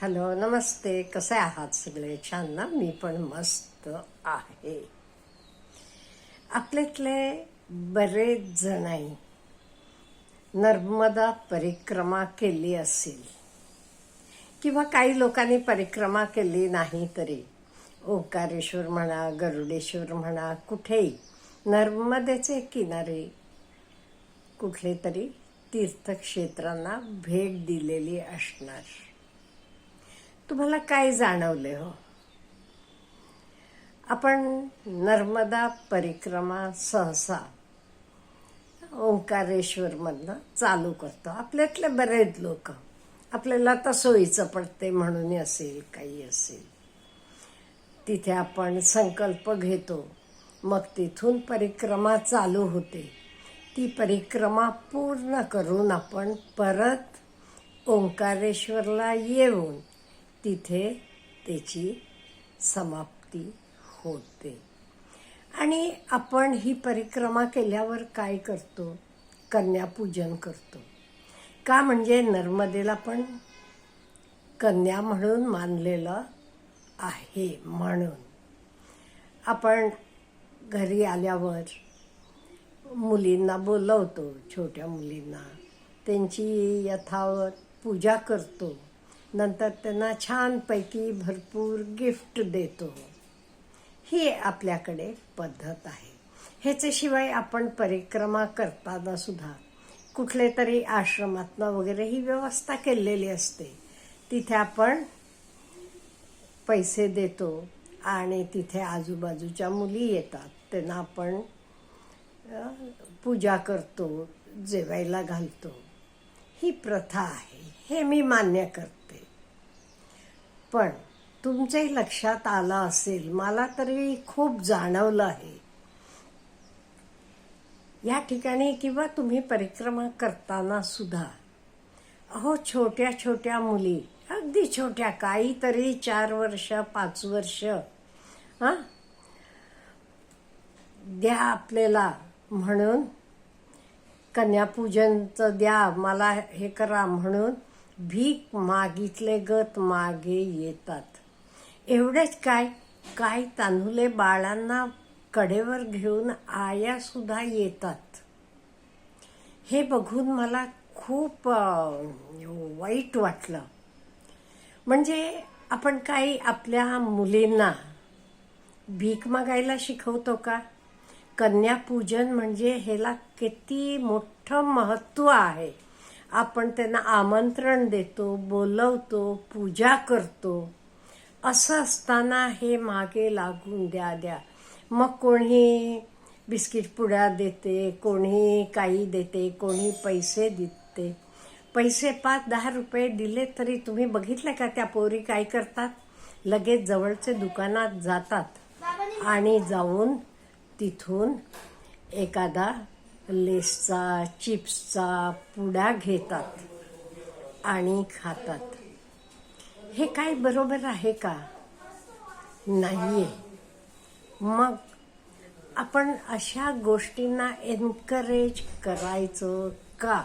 Hello नमस्ते. कसे आहात सगळे? छान ना? मी पण मस्त आहे. आपल्यातले बरेच जणाई नर्मदा परिक्रमा केली असेल. किंवा काही लोकांनी परिक्रमा केली नाही तरी. ओंकारेश्वर म्हणा गरुडेश्वर म्हणा कुठेही. नर्मदेचे किनारे कुठले तरी तीर्थक्षेत्रांना भेट दिलेली असणार. तुम्हाला काय जाणवले हो? आपण नर्मदा परिक्रमा सहसा ओंकारेश्वरमधनं चालू करतो. आपल्यातले बरेच लोक आपल्याला आता सोयीचं पडते म्हणून असेल काही असेल. तिथे आपण संकल्प घेतो. मग तिथून परिक्रमा चालू होते. ती परिक्रमा पूर्ण करून आपण परत ओंकारेश्वरला येऊन तिथे त्याची समाप्ती होते. आणि आपण ही परिक्रमा केल्यावर काय करतो? कन्यापूजन करतो. का म्हणजे नर्मदेला पण कन्या म्हणून मानलेलं आहे म्हणून. आपण घरी आल्यावर मुलींना बोलवतो छोट्या मुलींना. त्यांची यथावत पूजा करतो. नंतर त्यांना छानपैकी भरपूर गिफ्ट देतो. ही आपल्याकडे पद्धत आहे. ह्याच्याशिवाय आपण परिक्रमा करताना सुद्धा कुठले तरी आश्रमातनं वगैरे ही व्यवस्था केलेली असते. तिथे आपण पैसे देतो आणि तिथे आजूबाजूच्या मुली येतात. त्यांना आपण पूजा करतो जेवायला घालतो. ही प्रथा आहे. हे मी मान्य करते. पण तुमच्याही लक्षात आलं असेल मला तरी खूप जाणवलं आहे. या ठिकाणी किंवा तुम्ही परिक्रमा करताना सुद्धा अहो छोट्या छोट्या मुली अगदी छोट्या काहीतरी चार वर्ष पाच वर्ष हा? द्या आपल्याला म्हणून कन्यापूजनचं द्या मला हे करा म्हणून भीक मागितले गत मागे येतात. एवढेच काय? काय तांदुले बाळांना कडेवर घेऊन आया सुद्धा येतात. हे बघून मला खूप वाईट वाटलं. म्हणजे आपण काही आपल्या मुलींना भीक मागायला शिकवतो का? कन्यापूजन म्हणजे ह्याला किती मोठं महत्त्व आहे. आपण त्यांना आमंत्रण देतो बोलवतो पूजा करतो. असं असताना हे मागे लागून द्या द्या. मग कोणी बिस्किट पुड्या देते कोणी काही देते कोणी पैसे देते. पैसे पाच दहा रुपये दिले तरी तुम्ही बघितलं का त्या पोरी काय करतात? लगेच जवळचे दुकानात जातात. आणि जाऊन तिथून एखादा लेसचा चिप्सचा पुडा घेतात आणि खातात. हे काय बरोबर आहे का? नाहीये. मग आपण अशा गोष्टींना एनकरेज करायचं का?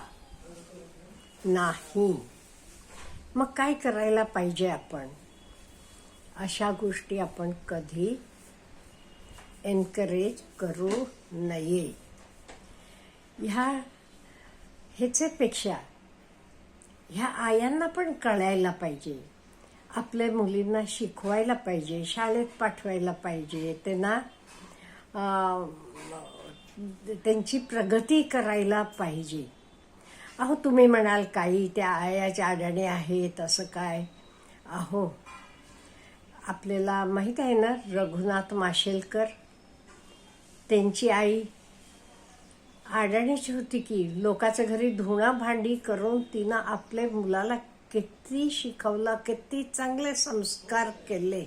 नाही. मग काय करायला पाहिजे आपण? अशा गोष्टी आपण कधी एनकरेज करू नये. ह्या ह्याचेपेक्षा ह्या आयांना पण कळायला पाहिजे. आपल्या मुलींना शिकवायला पाहिजे शाळेत पाठवायला पाहिजे. त्यांना त्यांची प्रगती करायला पाहिजे. अहो तुम्ही म्हणाल काही त्या आयाच्या अडाणी आहेत असं काय? अहो आपल्याला माहीत आहे ना रघुनाथ माशेलकर? त्यांची आई आडाणीची होती की लोकांच्या घरी धुणा भांडी करून तिनं आपल्या मुलाला किती शिकवलं किती चांगले संस्कार केले.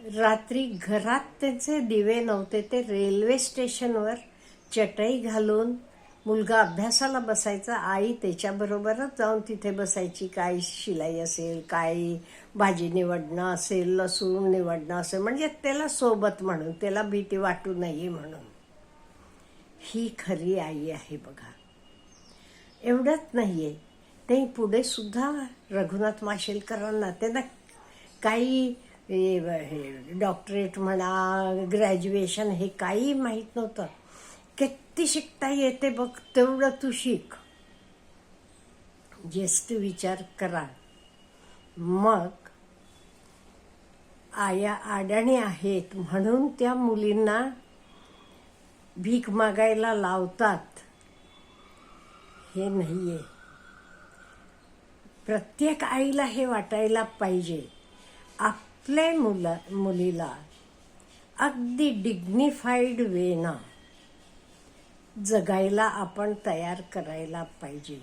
रात्री घरात त्यांचे दिवे नव्हते ते रेल्वे स्टेशनवर चटई घालून मुलगा अभ्यासाला बसायचा आई त्याच्याबरोबरच जाऊन तिथे बसायची काय शिलाई असेल काय भाजी निवडणं असेल लसूण निवडणं असेल म्हणजे त्याला सोबत म्हणून त्याला भीती वाटू नये म्हणून. ही खरी आई आहे बघा. एवढंच नाहीये. ते पुढे सुद्धा रघुनाथ माशेलकरांना त्यांना काही डॉक्टरेट म्हणा ग्रॅज्युएशन हे काही माहीत नव्हतं. किती शिकता येते बघ तेवढं तू शिक. ज्येष्ठ विचार करा. मग आया आड्याने आहेत म्हणून त्या मुलींना भीक मागायला लावतात. हे नाही आहे प्रत्येक आईला हे वाटायला पाहिजे. आपल्या मुला मुलीला अगदी डिग्निफाईड वेना जगायला आपण तयार करायला पाहिजे.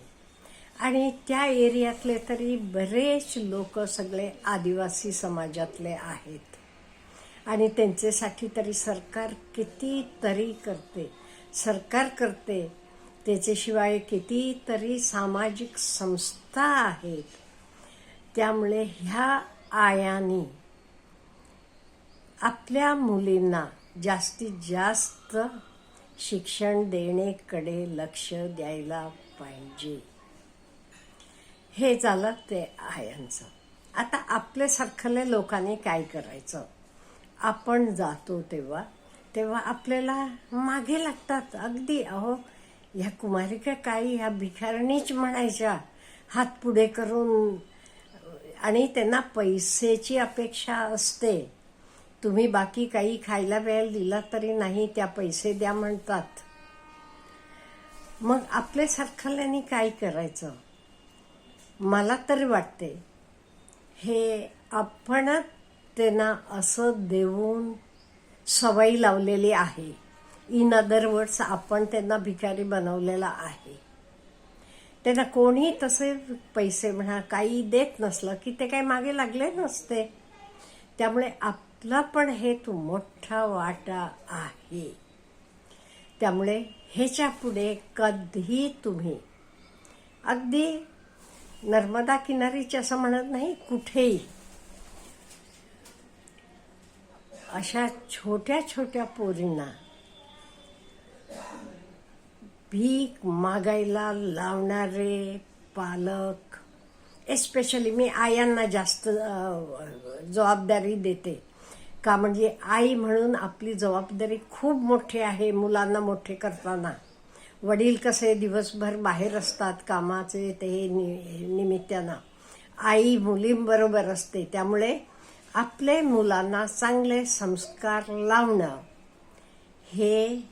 आणि त्या एरियातले तरी बरेच लोक सगळे आदिवासी समाजातले आहेत. आणि त्यांच्यासाठी तरी सरकार कितीतरी करते. सरकार करते. त्याच्याशिवाय कितीतरी सामाजिक संस्था आहेत. त्यामुळे ह्या आयानी आपल्या मुलींना जास्तीत जास्त शिक्षण देणेकडे लक्ष द्यायला पाहिजे. हे झालं ते आयांचं. आता आपल्यासारखल्या लोकांनी काय करायचं? आपण जातो तेव्हा तेव्हा आपल्याला मागे लागतात. अगदी अहो ह्या कुमारिका काही ह्या भिकारणीच म्हणायच्या. हात पुढे करून आणि त्यांना पैसेची अपेक्षा असते. तुम्ही बाकी काही खायला प्यायला दिला तरी नाही त्या पैसे द्या म्हणतात. मग आपल्यासारख्याने काय करायचं? मला तरी वाटते हे आपणच त्यांना असं देऊन सवय लावलेली आहे. इन अदर वर्ड्स आपण त्यांना भिकारी बनवलेला आहे. त्यांना कोणी तसे पैसे म्हणा काही देत नसलं की ते काही मागे लागले नसते. त्यामुळे आपला पण हेतू मोठा वाटा आहे. त्यामुळे ह्याच्या पुढे कधी तुम्ही अगदी नर्मदा किनारीची असं म्हणत नाही कुठेही अशा छोट्या छोट्या पोरींना भीक मागायला लावणारे पालक एस्पेशली मी आयांना जास्त जबाबदारी देते. का म्हणजे आई म्हणून आपली जबाबदारी खूप मोठी आहे मुलांना मोठे करताना. वडील कसे दिवसभर बाहेर असतात कामाचे ते नि निमित्तानं. आई मुलींबरोबर असते. त्यामुळे आपले मुलांना चांगले संस्कार लावणं हे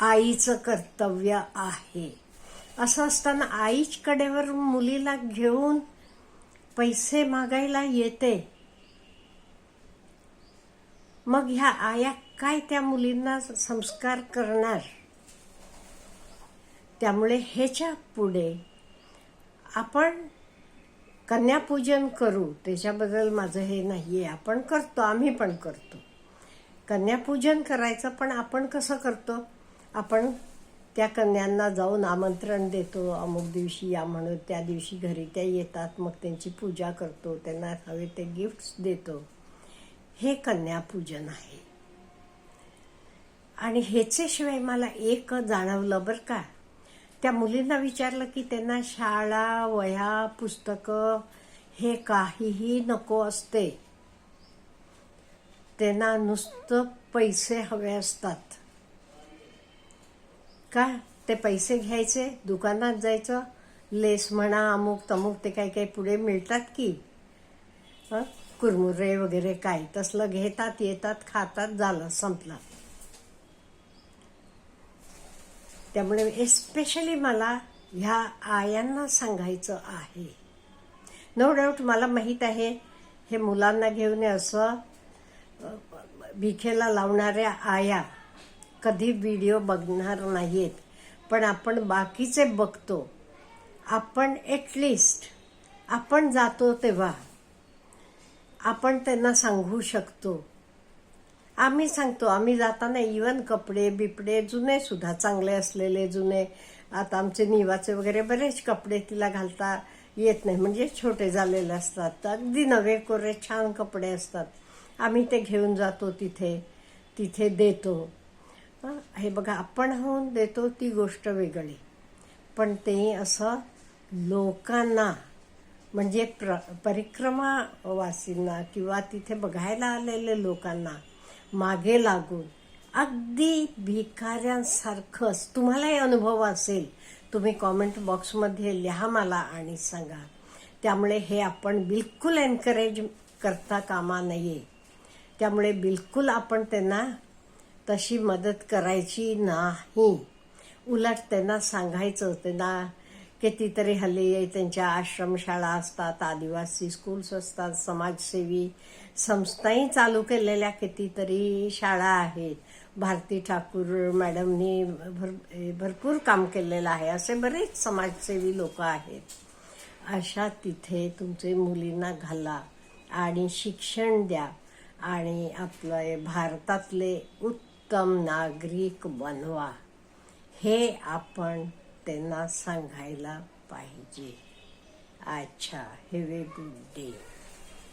आईचं कर्तव्य आहे. असं असताना आईच कडेवर मुलीला घेऊन पैसे मागायला येते. मग ह्या आया काय त्या मुलींना संस्कार करणार? त्यामुळे ह्याच्या पुढे आपण कन्यापूजन करू त्याच्याबद्दल माझं हे नाही आहे आपण करतो आम्ही पण करतो. कन्यापूजन करायचं पण आपण कसं करतो? आपण त्या कन्यांना जाऊन आमंत्रण देतो. अमुक दिवशी या म्हणून त्या दिवशी घरी त्या येतात मग त्यांची पूजा करतो त्यांना हवे ते गिफ्ट्स देतो. हे कन्यापूजन आहे. आणि ह्याच्याशिवाय मला एक जाणवलं बरं का त्या मुलींना विचारलं की त्यांना शाळा वह्या पुस्तकं हे काहीही नको असते. त्यांना नुसतं पैसे हवे असतात. का? ते पैसे घ्यायचे दुकानात जायचं लेस म्हणा अमुक तमुक ते काही काही पुढे मिळतात की? कुरमुरे वगैरे काय? तसलं घेतात येतात खातात झालं संपलं. त्यामुळे एस्पेशली मला ह्या आयांना सांगायचं आहे. नो डाऊट मला माहीत आहे हे मुलांना घेऊन असं भिखेला लावणाऱ्या आया कधी व्हिडिओ बघणार नाहीत. पण आपण बाकीचे बघतो. आपण ॲटलिस्ट आपण जातो तेव्हा. आपण त्यांना सांगू शकतो. आम्ही सांगतो आम्ही जाताना इवन कपडे बिपडे जुने सुद्धा चांगले असलेले जुने आता आमचे निवाचे वगैरे बरेच कपडे तिला घालता येत नाही. म्हणजे छोटे झालेले असतात. अगदी नवे कोरे छान कपडे असतात. आम्ही ते घेऊन जातो तिथे तिथे देतो. हे बघा आपण होऊन देतो ती गोष्ट वेगळी. पण ते असं लोकांना म्हणजे प्र परिक्रमावासींना किंवा तिथे बघायला आलेले लोकांना मागे लागून. अगदी भिकाऱ्यांसारखंच तुम्हालाही अनुभव असेल. तुम्ही कॉमेंट बॉक्समध्ये लिहा मला आणि सांगा. त्यामुळे हे आपण बिलकुल एनकरेज करता कामा नये. त्यामुळे बिलकुल आपण त्यांना तशी मदत करायची नाही. उलट त्यांना सांगायचं त्यांना कितीतरी हल्ली त्यांच्या आश्रमशाळा असतात आदिवासी स्कूल्स असतात समाजसेवी संस्थाही चालू केलेल्या कितीतरी शाळा आहेत. भारती ठाकूर मॅडमनी भर भरपूर काम केलेलं आहे. असे बरेच समाजसेवी लोक आहेत. अशा तिथे तुमचे मुलींना घाला आणि शिक्षण द्या आणि आपलं भारतातले उत्तम नागरिक बनवा. हे आपण त्यांना सांगायला पाहिजे. अच्छा हॅव ए गुड डे